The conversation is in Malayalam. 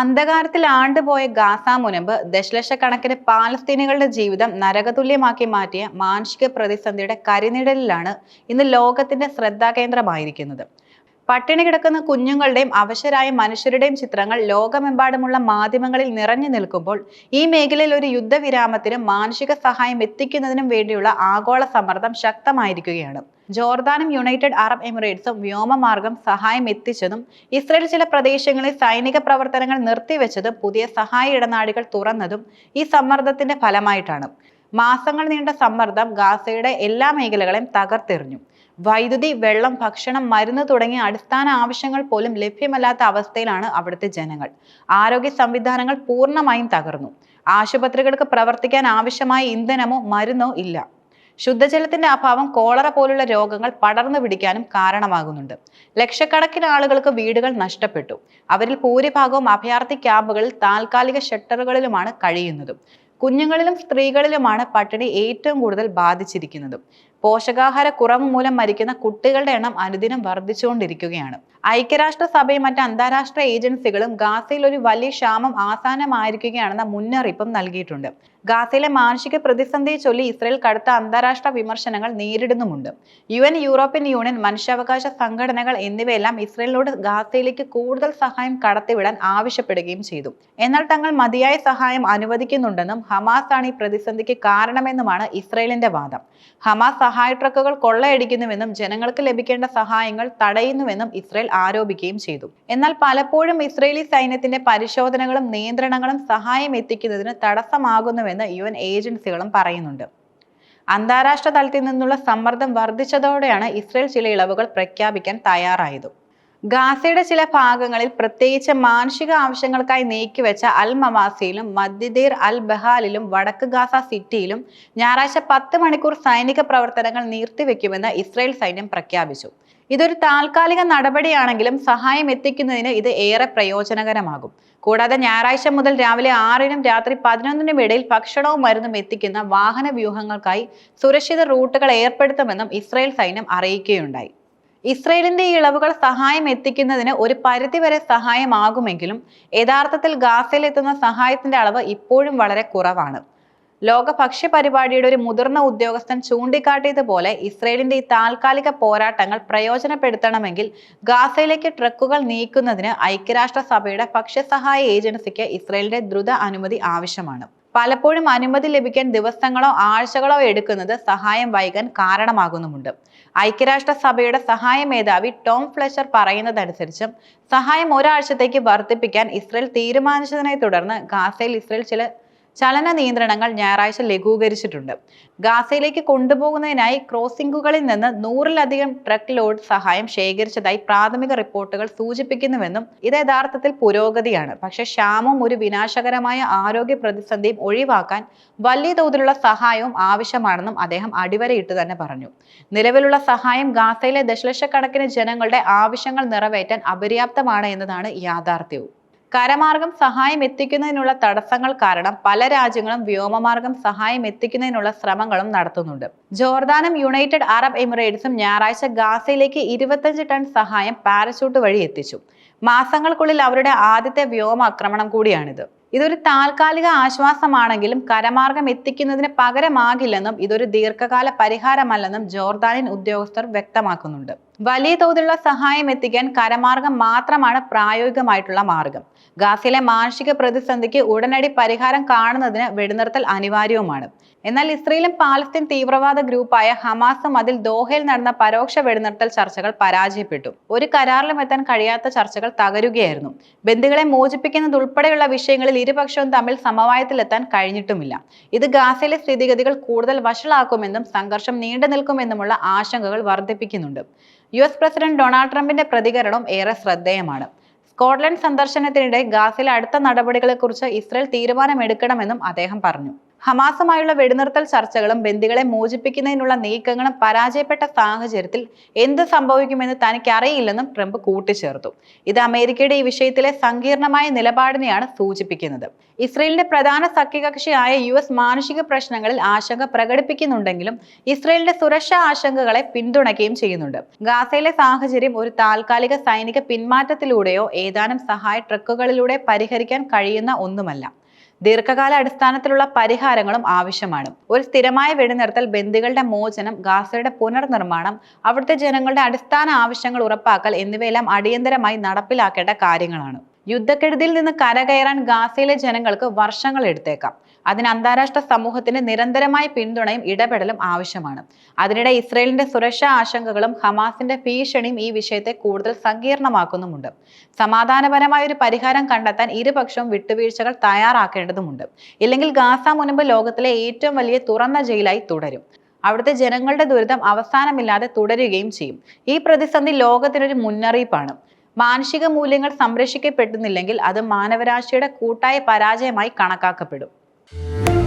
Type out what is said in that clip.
അന്ധകാരത്തിൽ ആണ്ടുപോയ ഗാസ മുനമ്പ് ദശലക്ഷക്കണക്കിന് പാലസ്തീനികളുടെ ജീവിതം നരകതുല്യമാക്കി മാറ്റിയ മാനുഷിക പ്രതിസന്ധിയുടെ കരിനിഴലിലാണ് ഇന്ന് ലോകത്തിന്റെ ശ്രദ്ധാകേന്ദ്രമായിരിക്കുന്നത്. പട്ടിണി കിടക്കുന്ന കുഞ്ഞുങ്ങളുടെയും അവശരായ മനുഷ്യരുടെയും ചിത്രങ്ങൾ ലോകമെമ്പാടുമുള്ള മാധ്യമങ്ങളിൽ നിറഞ്ഞു നിൽക്കുമ്പോൾ ഈ മേഖലയിൽ ഒരു യുദ്ധവിരാമത്തിനും മാനുഷിക സഹായം എത്തിക്കുന്നതിനും വേണ്ടിയുള്ള ആഗോള സമ്മർദ്ദം ശക്തമായിരിക്കുകയാണ്. ജോർദാനും യുണൈറ്റഡ് അറബ് എമിറേറ്റ്സും വ്യോമമാർഗം സഹായം എത്തിച്ചതും ഇസ്രയേൽ ചില പ്രദേശങ്ങളിൽ സൈനിക പ്രവർത്തനങ്ങൾ നിർത്തിവെച്ചതും പുതിയ സഹായ ഇടനാടികൾ തുറന്നതും ഈ സമ്മർദ്ദത്തിന്റെ ഫലമായിട്ടാണ്. മാസങ്ങൾ നീണ്ട സമ്മർദ്ദം ഗാസയുടെ എല്ലാ മേഖലകളെയും തകർത്തെറിഞ്ഞു. വൈദ്യുതി വെള്ളം ഭക്ഷണം മരുന്ന് തുടങ്ങിയ അടിസ്ഥാന ആവശ്യങ്ങൾ പോലും ലഭ്യമല്ലാത്ത അവസ്ഥയിലാണ് അവിടുത്തെ ജനങ്ങൾ. ആരോഗ്യ സംവിധാനങ്ങൾ പൂർണമായും തകർന്നു. ആശുപത്രികൾക്ക് പ്രവർത്തിക്കാൻ ആവശ്യമായ ഇന്ധനമോ മരുന്നോ ഇല്ല. ശുദ്ധജലത്തിന്റെ അഭാവം കോളറ പോലുള്ള രോഗങ്ങൾ പടർന്നു പിടിക്കാനും കാരണമാകുന്നുണ്ട്. ലക്ഷക്കണക്കിന് ആളുകൾക്ക് വീടുകൾ നഷ്ടപ്പെട്ടു. അവരിൽ ഭൂരിഭാഗവും അഭയാർത്ഥി ക്യാമ്പുകളിൽ താൽക്കാലിക ഷെട്ടറുകളിലുമാണ് കഴിയുന്നത്. കുഞ്ഞുങ്ങളിലും സ്ത്രീകളിലുമാണ് പട്ടിണി ഏറ്റവും കൂടുതൽ ബാധിച്ചിരിക്കുന്നത്. പോഷകാഹാര കുറവ് മൂലം മരിക്കുന്ന കുട്ടികളുടെ എണ്ണം അനുദിനം വർദ്ധിച്ചുകൊണ്ടിരിക്കുകയാണ്. ഐക്യരാഷ്ട്രസഭയും മറ്റ് അന്താരാഷ്ട്ര ഏജൻസികളും ഗാസയിൽ ഒരു വലിയ ക്ഷാമം ആസാനമായിരിക്കുകയാണെന്ന മുന്നറിയിപ്പും നൽകിയിട്ടുണ്ട്. ഗാസയിലെ മാനുഷിക പ്രതിസന്ധിയെ ചൊല്ലി ഇസ്രയേൽ കടുത്ത അന്താരാഷ്ട്ര വിമർശനങ്ങൾ നേരിടുന്നുമുണ്ട്. യു എൻ യൂറോപ്യൻ യൂണിയൻ മനുഷ്യാവകാശ സംഘടനകൾ എന്നിവയെല്ലാം ഇസ്രയേലിനോട് ഗാസയിലേക്ക് കൂടുതൽ സഹായം കടത്തിവിടാൻ ആവശ്യപ്പെടുകയും ചെയ്തു. എന്നാൽ തങ്ങൾ മതിയായ സഹായം അനുവദിക്കുന്നുണ്ടെന്നും ഹമാസ് ആണ് ഈ പ്രതിസന്ധിക്ക് കാരണമെന്നുമാണ് ഇസ്രയേലിന്റെ വാദം. ഹമാസ് സഹായ ട്രക്കുകൾ കൊള്ളയടിക്കുന്നുവെന്നും ജനങ്ങൾക്ക് ലഭിക്കേണ്ട സഹായങ്ങൾ തടയുന്നുവെന്നും ഇസ്രയേൽ ആരോപിക്കുകയും ചെയ്തു. എന്നാൽ പലപ്പോഴും ഇസ്രയേലി സൈന്യത്തിന്റെ പരിശോധനകളും നിയന്ത്രണങ്ങളും സഹായം എത്തിക്കുന്നതിന് തടസ്സമാകുന്നുവെന്ന് യു എൻ ഏജൻസികളും പറയുന്നുണ്ട്. അന്താരാഷ്ട്ര തലത്തിൽ നിന്നുള്ള സമ്മർദ്ദം വർദ്ധിച്ചതോടെയാണ് ഇസ്രയേൽ ചില ഇളവുകൾ പ്രഖ്യാപിക്കാൻ തയ്യാറായതും. ഗാസയുടെ ചില ഭാഗങ്ങളിൽ പ്രത്യേകിച്ച് മാനുഷിക ആവശ്യങ്ങൾക്കായി നീക്കിവെച്ച അൽ മമാസിയിലും മദ്ദിദീർ അൽ ബഹാലിലും വടക്ക് ഗാസ സിറ്റിയിലും ഞായറാഴ്ച പത്ത് മണിക്കൂർ സൈനിക പ്രവർത്തനങ്ങൾ നിർത്തിവെക്കുമെന്ന് ഇസ്രായേൽ സൈന്യം പ്രഖ്യാപിച്ചു. ഇതൊരു താൽക്കാലിക നടപടിയാണെങ്കിലും സഹായം എത്തിക്കുന്നതിന് ഇത് ഏറെ പ്രയോജനകരമാകും. കൂടാതെ ഞായറാഴ്ച മുതൽ രാവിലെ ആറിനും രാത്രി പതിനൊന്നിനും ഇടയിൽ ഭക്ഷണവും മരുന്നും എത്തിക്കുന്ന വാഹന വ്യൂഹങ്ങൾക്കായി സുരക്ഷിത റൂട്ടുകൾ ഏർപ്പെടുത്തുമെന്നും ഇസ്രായേൽ സൈന്യം അറിയിക്കുകയുണ്ടായി. ഇസ്രയേലിന്റെ ഈ ഇളവുകൾ സഹായം എത്തിക്കുന്നതിന് ഒരു പരിധിവരെ സഹായമാകുമെങ്കിലും യഥാർത്ഥത്തിൽ ഗാസയിൽ എത്തുന്ന സഹായത്തിന്റെ അളവ് ഇപ്പോഴും വളരെ കുറവാണ്. ലോക ഭക്ഷ്യ പരിപാടിയുടെ ഒരു മുതിർന്ന ഉദ്യോഗസ്ഥൻ ചൂണ്ടിക്കാട്ടിയതുപോലെ ഇസ്രയേലിന്റെ ഈ താൽക്കാലിക പോരാട്ടങ്ങൾ പ്രയോജനപ്പെടുത്തണമെങ്കിൽ ഗാസയിലേക്ക് ട്രക്കുകൾ നീക്കുന്നതിന് ഐക്യരാഷ്ട്രസഭയുടെ ഭക്ഷ്യസഹായ ഏജൻസിക്ക് ഇസ്രയേലിന്റെ ദ്രുത അനുമതി ആവശ്യമാണ്. പലപ്പോഴും അനുമതി ലഭിക്കാൻ ദിവസങ്ങളോ ആഴ്ചകളോ എടുക്കുന്നത് സഹായം വൈകാൻ കാരണമാകുന്നുമുണ്ട്. ഐക്യരാഷ്ട്രസഭയുടെ സഹായ മേധാവി ടോം ഫ്ലെഷർ പറയുന്നതനുസരിച്ചും സഹായം ഒരാഴ്ചത്തേക്ക് വർദ്ധിപ്പിക്കാൻ ഇസ്രയേൽ തീരുമാനിച്ചതിനെ തുടർന്ന് ഗാസയിൽ ഇസ്രയേൽ ചില ചലന നിയന്ത്രണങ്ങൾ ഞായറാഴ്ച ലഘൂകരിച്ചിട്ടുണ്ട്. ഗാസയിലേക്ക് കൊണ്ടുപോകുന്നതിനായി ക്രോസിംഗുകളിൽ നിന്ന് നൂറിലധികം ട്രക്ക് ലോഡ് സഹായം ശേഖരിച്ചതായി പ്രാഥമിക റിപ്പോർട്ടുകൾ സൂചിപ്പിക്കുന്നുവെന്നും ഇത് യഥാർത്ഥത്തിൽ പുരോഗതിയാണ്. പക്ഷെ ക്ഷാമം ഒരു വിനാശകരമായ ആരോഗ്യ പ്രതിസന്ധിയും ഒഴിവാക്കാൻ വലിയ തോതിലുള്ള സഹായവും ആവശ്യമാണെന്നും അദ്ദേഹം അടിവരയിട്ട് തന്നെ പറഞ്ഞു. നിലവിലുള്ള സഹായം ഗാസയിലെ ദശലക്ഷക്കണക്കിന് ജനങ്ങളുടെ ആവശ്യങ്ങൾ നിറവേറ്റാൻ അപര്യാപ്തമാണ് എന്നതാണ് യാഥാർത്ഥ്യവും. കരമാർഗം സഹായം എത്തിക്കുന്നതിനുള്ള തടസ്സങ്ങൾ കാരണം പല രാജ്യങ്ങളും വ്യോമമാർഗം സഹായം എത്തിക്കുന്നതിനുള്ള ശ്രമങ്ങളും നടത്തുന്നുണ്ട്. ജോർദാനും യുണൈറ്റഡ് അറബ് എമിറേറ്റ്സും ഞായറാഴ്ച ഗാസയിലേക്ക് ഇരുപത്തഞ്ച് ടൺ സഹായം പാരഷൂട്ട് വഴി എത്തിച്ചു. മാസങ്ങൾക്കുള്ളിൽ അവരുടെ ആദ്യത്തെ വ്യോമാക്രമണം കൂടിയാണിത്. ഇതൊരു താൽക്കാലിക ആശ്വാസമാണെങ്കിലും കരമാർഗം എത്തിക്കുന്നതിന് പകരമാകില്ലെന്നും ഇതൊരു ദീർഘകാല പരിഹാരമല്ലെന്നും ജോർദാനിയൻ ഉദ്യോഗസ്ഥർ വ്യക്തമാക്കുന്നുണ്ട്. വലിയ തോതിലുള്ള സഹായം എത്തിക്കാൻ കരമാർഗം മാത്രമാണ് പ്രായോഗികമായിട്ടുള്ള മാർഗം. ഗാസയിലെ മാനുഷിക പ്രതിസന്ധിക്ക് ഉടനടി പരിഹാരം കാണുന്നതിന് വെടിനിർത്തൽ അനിവാര്യവുമാണ്. എന്നാൽ ഇസ്രയേലും പാലസ്തീൻ തീവ്രവാദ ഗ്രൂപ്പായ ഹമാസും അതിൽ ദോഹയിൽ നടന്ന പരോക്ഷ വെടിനിർത്തൽ ചർച്ചകൾ പരാജയപ്പെട്ടു. ഒരു കരാറിലും എത്താൻ കഴിയാത്ത ചർച്ചകൾ തകരുകയായിരുന്നു. ബന്ധുക്കളെ മോചിപ്പിക്കുന്നതുൾപ്പെടെയുള്ള വിഷയങ്ങളിൽ ഇരുപക്ഷവും തമ്മിൽ സമവായത്തിലെത്താൻ കഴിഞ്ഞിട്ടുമില്ല. ഇത് ഗാസയിലെ സ്ഥിതിഗതികൾ കൂടുതൽ വഷളാക്കുമെന്നും സംഘർഷം നീണ്ടു നിൽക്കുമെന്നുമുള്ള ആശങ്കകൾ വർദ്ധിപ്പിക്കുന്നുണ്ട്. യു എസ് പ്രസിഡന്റ് ഡൊണാൾഡ് ട്രംപിന്റെ പ്രതികരണം ഏറെ ശ്രദ്ധേയമാണ്. സ്കോട്ട്ലൻഡ് സന്ദർശനത്തിനിടെ ഗാസിലെ അടുത്ത നടപടികളെക്കുറിച്ച് ഇസ്രയേൽ തീരുമാനമെടുക്കണമെന്നും അദ്ദേഹം പറഞ്ഞു. ഹമാസുമായുള്ള വെടിനിർത്തൽ ചർച്ചകളും ബന്ദികളെ മോചിപ്പിക്കുന്നതിനുള്ള നീക്കങ്ങളും പരാജയപ്പെട്ട സാഹചര്യത്തിൽ എന്ത് സംഭവിക്കുമെന്ന് തനിക്ക് അറിയില്ലെന്നും ട്രംപ് കൂട്ടിച്ചേർത്തു. ഇത് അമേരിക്കയുടെ ഈ വിഷയത്തിലെ സങ്കീർണമായ നിലപാടിനെയാണ് സൂചിപ്പിക്കുന്നത്. ഇസ്രയേലിന്റെ പ്രധാന സഖ്യകക്ഷിയായ യു എസ് മാനുഷിക പ്രശ്നങ്ങളിൽ ആശങ്ക പ്രകടിപ്പിക്കുന്നുണ്ടെങ്കിലും ഇസ്രയേലിന്റെ സുരക്ഷാ ആശങ്കകളെ പിന്തുണയ്ക്കുകയും ചെയ്യുന്നുണ്ട്. ഗാസയിലെ സാഹചര്യം ഒരു താൽക്കാലിക സൈനിക പിന്മാറ്റത്തിലൂടെയോ ഏതാനും സഹായ ട്രക്കുകളിലൂടെ പരിഹരിക്കാൻ കഴിയുന്ന ഒന്നുമല്ല. ദീർഘകാല അടിസ്ഥാനത്തിലുള്ള പരിഹാരങ്ങളും ആവശ്യമാണ്. ഒരു സ്ഥിരമായ വെടിനിർത്തൽ ബന്ദികളുടെ മോചനം ഗാസയുടെ പുനർനിർമ്മാണം അവിടുത്തെ ജനങ്ങളുടെ അടിസ്ഥാന ആവശ്യങ്ങൾ ഉറപ്പാക്കൽ എന്നിവയെല്ലാം അടിയന്തരമായി നടപ്പിലാക്കേണ്ട കാര്യങ്ങളാണ്. യുദ്ധക്കെടുതിയിൽ നിന്ന് കരകയറാൻ ഗാസയിലെ ജനങ്ങൾക്ക് വർഷങ്ങൾ എടുത്തേക്കാം. അതിന് അന്താരാഷ്ട്ര സമൂഹത്തിന്റെ നിരന്തരമായ പിന്തുണയും ഇടപെടലും ആവശ്യമാണ്. അതിനിടെ ഇസ്രയേലിന്റെ സുരക്ഷാ ആശങ്കകളും ഹമാസിന്റെ ഭീഷണിയും ഈ വിഷയത്തെ കൂടുതൽ സങ്കീർണമാക്കുന്നുമുണ്ട്. സമാധാനപരമായ ഒരു പരിഹാരം കണ്ടെത്താൻ ഇരുപക്ഷവും വിട്ടുവീഴ്ചകൾ തയ്യാറാക്കേണ്ടതുണ്ട് ഇല്ലെങ്കിൽ ഗാസ മുൻപ് ലോകത്തിലെ ഏറ്റവും വലിയ തുറന്ന ജയിലായി തുടരും. അവിടുത്തെ ജനങ്ങളുടെ ദുരിതം അവസാനമില്ലാതെ തുടരുകയും ചെയ്യും. ഈ പ്രതിസന്ധി ലോകത്തിനൊരു മുന്നറിയിപ്പാണ്. മാനുഷിക മൂല്യങ്ങൾ സംരക്ഷിക്കപ്പെടുന്നില്ലെങ്കിൽ അത് മാനവരാശിയുടെ കൂട്ടായ പരാജയമായി കണക്കാക്കപ്പെടും. Thank you.